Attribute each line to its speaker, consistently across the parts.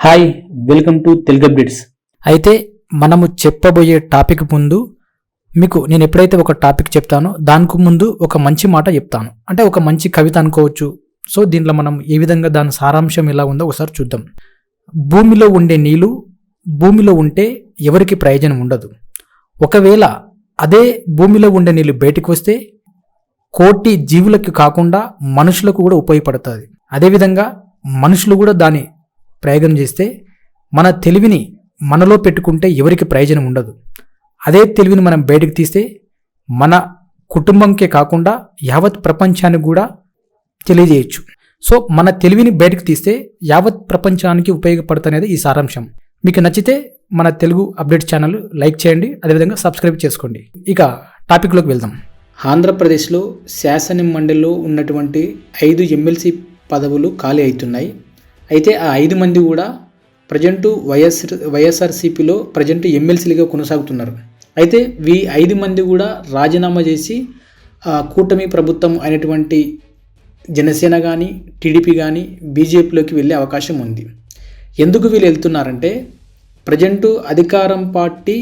Speaker 1: Hi welcome to Telugu updates
Speaker 2: అయితే మనము చెప్పబోయే టాపిక్ ముందు మీకు నేను ఎప్పుడైతే ఒక టాపిక్ చెప్తానో దానికి ముందు ఒక మంచి మాట చెప్తాను. అంటే ఒక మంచి కవిత అనుకోవచ్చు. సో దీంట్లో మనం ఏ విధంగా దాని సారాంశం ఎలా ఉందో ఒకసారి చూద్దాం. భూమిలో ఉండే నీళ్ళు భూమిలో ఉంటే ఎవరికి ప్రయోజనం ఉండదు. ఒకవేళ అదే భూమిలో ఉండే నీళ్ళు బయటకు వస్తే కోటి జీవులకు కాకుండా మనుషులకు కూడా ఉపయోగపడుతుంది. అదేవిధంగా మనుషులు కూడా దాని ప్రయోగం చేస్తే మన తెలివిని మనలో పెట్టుకుంటే ఎవరికి ప్రయోజనం ఉండదు. అదే తెలివిని మనం బయటకు తీస్తే మన కుటుంబంకే కాకుండా యావత్ ప్రపంచానికి కూడా తెలియజేయచ్చు. సో మన తెలివిని బయటకు తీస్తే యావత్ ప్రపంచానికి ఉపయోగపడుతుంది ఈ సారాంశం. మీకు నచ్చితే మన తెలుగు అప్డేట్ ఛానల్ లైక్ చేయండి అదేవిధంగా సబ్స్క్రైబ్ చేసుకోండి. ఇక టాపిక్లోకి వెళ్దాం.
Speaker 1: ఆంధ్రప్రదేశ్లో శాసన మండలిలో ఉన్నటువంటి ఐదు ఎమ్మెల్సీ పదవులు ఖాళీ అవుతున్నాయి. అయితే ఆ ఐదు మంది కూడా ప్రజెంటు వైఎస్ వైఎస్ఆర్సీపీలో ప్రజెంట్ ఎమ్మెల్సీలుగా కొనసాగుతున్నారు. అయితే వీ ఐదు మంది కూడా రాజీనామా చేసి కూటమి ప్రభుత్వం అయినటువంటి జనసేన కానీ టీడీపీ కానీ బీజేపీలోకి వెళ్ళే అవకాశం ఉంది. ఎందుకు వీళ్ళు వెళ్తున్నారంటే ప్రజెంటు అధికారం పార్టీ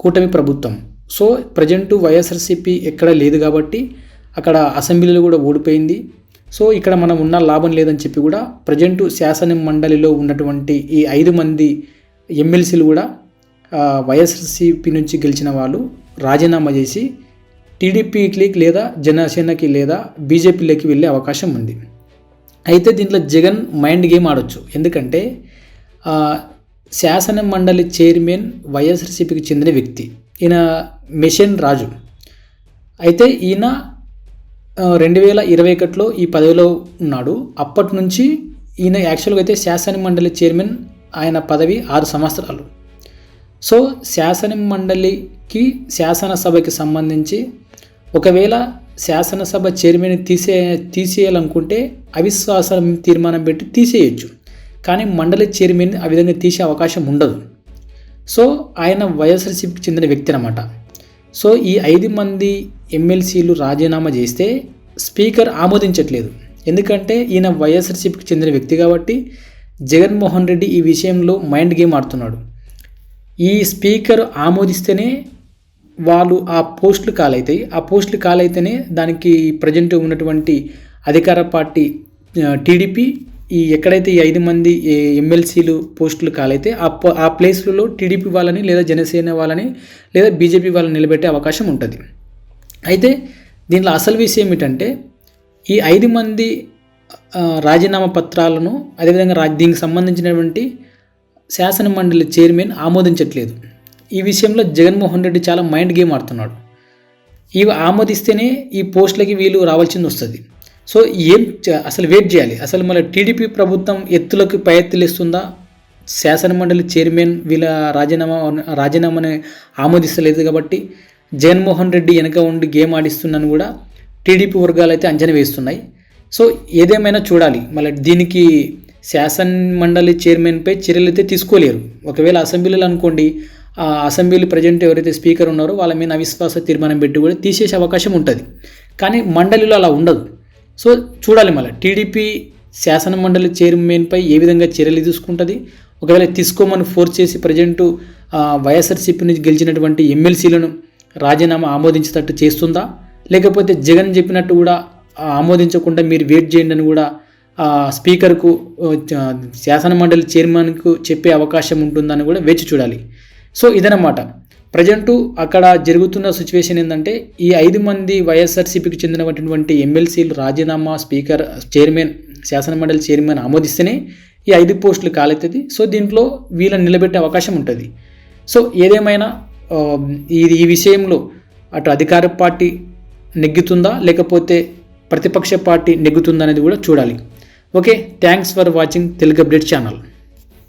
Speaker 1: కూటమి ప్రభుత్వం. సో ప్రజెంటు వైఎస్ఆర్సీపీ ఎక్కడ లేదు కాబట్టి అక్కడ అసెంబ్లీలో కూడా ఓడిపోయింది. సో ఇక్కడ మనం ఉన్న లాభం లేదని చెప్పి కూడా ప్రజెంటు శాసన మండలిలో ఉన్నటువంటి ఈ ఐదు మంది ఎమ్మెల్సీలు కూడా వైఎస్ఆర్సీపీ నుంచి గెలిచిన వాళ్ళు రాజీనామా చేసి టీడీపీకి లేదా జనసేనకి లేదా బీజేపీలోకి వెళ్ళే అవకాశం ఉంది. అయితే దీంట్లో జగన్ మైండ్ గేమ్ ఆడొచ్చు. ఎందుకంటే శాసన మండలి చైర్మన్ వైఎస్ఆర్సీపీకి చెందిన వ్యక్తి. ఈయన మిషన్ రాజు. అయితే ఈయన రెండు వేల ఇరవై ఒకటిలో ఈ పదవిలో ఉన్నాడు. అప్పటి నుంచి ఈయన యాక్చువల్గా అయితే శాసన మండలి చైర్మన్ ఆయన పదవి ఆరు సంవత్సరాలు. సో శాసన మండలికి శాసనసభకి సంబంధించి ఒకవేళ శాసనసభ చైర్మన్ తీసే తీసేయాలనుకుంటే అవిశ్వాసం తీర్మానం పెట్టి తీసేయచ్చు. కానీ మండలి చైర్మన్ ఆ విధంగా తీసే అవకాశం ఉండదు. సో ఆయన వైఎస్ఆర్సీపీకి చెందిన వ్యక్తి అనమాట సో ఈ ఐదు మంది ఎమ్మెల్సీలు రాజీనామా చేస్తే స్పీకర్ ఆమోదించట్లేదు. ఎందుకంటే ఈయన వైఎస్ఆర్సీపీకి చెందిన వ్యక్తి కాబట్టి జగన్మోహన్ రెడ్డి ఈ విషయంలో మైండ్ గేమ్ ఆడుతున్నాడు. ఈ స్పీకర్ ఆమోదిస్తేనే వాళ్ళు ఆ పోస్టులు కాలవుతాయి ఆ పోస్టులు కాలైతేనే దానికి ప్రజెంట్ ఉన్నటువంటి అధికార పార్టీ టీడీపీ ఈ ఎక్కడైతే ఈ ఐదు మంది ఎమ్మెల్సీలు పోస్టులు కాలైతే ఆ ఆ ప్లేస్లలో టీడీపీ వాళ్ళని లేదా జనసేన వాళ్ళని లేదా బీజేపీ వాళ్ళని నిలబెట్టే అవకాశం ఉంటుంది. అయితే దీనిలో అసలు విషయం ఏమిటంటే ఈ ఐదు మంది రాజీనామా పత్రాలను అదేవిధంగా రా దీనికి సంబంధించినటువంటి శాసన మండలి చైర్మన్ ఆమోదించట్లేదు. ఈ విషయంలో జగన్మోహన్ రెడ్డి చాలా మైండ్ గేమ్ ఆడుతున్నాడు. ఇవి ఆమోదిస్తేనే ఈ పోస్టులకి వీళ్ళు రావాల్సింది వస్తుంది. సో ఏం అసలు వెయిట్ చేయాలి. అసలు మళ్ళీ టీడీపీ ప్రభుత్వం ఎత్తులకు పై ఎత్తులు ఇస్తుందా శాసన మండలి చైర్మన్ వీళ్ళ రాజీనామా రాజీనామాని ఆమోదిస్తలేదు కాబట్టి జగన్మోహన్ రెడ్డి వెనక ఉండి గేమ్ ఆడిస్తున్నాను కూడా టీడీపీ వర్గాలు అయితే అంచనా వేస్తున్నాయి. సో ఏదేమైనా చూడాలి. మళ్ళీ దీనికి శాసన మండలి చైర్మన్పై చర్యలు అయితే తీసుకోలేరు. ఒకవేళ అసెంబ్లీలు అనుకోండి ఆ అసెంబ్లీ ప్రజెంట్ ఎవరైతే స్పీకర్ ఉన్నారో వాళ్ళ మీద అవిశ్వాస తీర్మానం పెట్టి కూడా తీసేసే అవకాశం ఉంటుంది. కానీ మండలిలో అలా ఉండదు. సో చూడాలి మళ్ళీ. టీడీపీ శాసన మండలి చైర్మన్పై ఏ విధంగా చర్యలు తీసుకుంటుంది? ఒకవేళ తీసుకోమని ఫోర్స్ చేసి ప్రజెంటు వైఎస్ఆర్సీపీ నుంచి గెలిచినటువంటి ఎమ్మెల్సీలను రాజీనామా ఆమోదించేటట్టు చేస్తుందా? లేకపోతే జగన్ చెప్పినట్టు కూడా ఆమోదించకుండా మీరు వెయిట్ చేయండి అని కూడా స్పీకర్కు శాసన మండలి చైర్మన్కు చెప్పే అవకాశం ఉంటుందని కూడా వేచి చూడాలి. సో ఇదనమాట ప్రజెంటు అక్కడ జరుగుతున్న సిచ్యువేషన్ ఏంటంటే ఈ ఐదు మంది వైఎస్ఆర్సీపీకి చెందినటువంటి ఎమ్మెల్సీలు రాజీనామా స్పీకర్ చైర్మన్ శాసన మండలి చైర్మన్ ఆమోదిస్తేనే ఈ ఐదు పోస్టులు కాలెత్తది. సో దీంట్లో వీళ్ళని నిలబెట్టే అవకాశం ఉంటుంది. సో ఏదేమైనా ఇది ఈ ఈ విషయంలో అటు అధికార పార్టీ నెగ్గుతుందా? లేకపోతే ప్రతిపక్ష పార్టీ నెగ్గుతుందా అనేది కూడా చూడాలి. Okay thanks for watching Telugu update channel.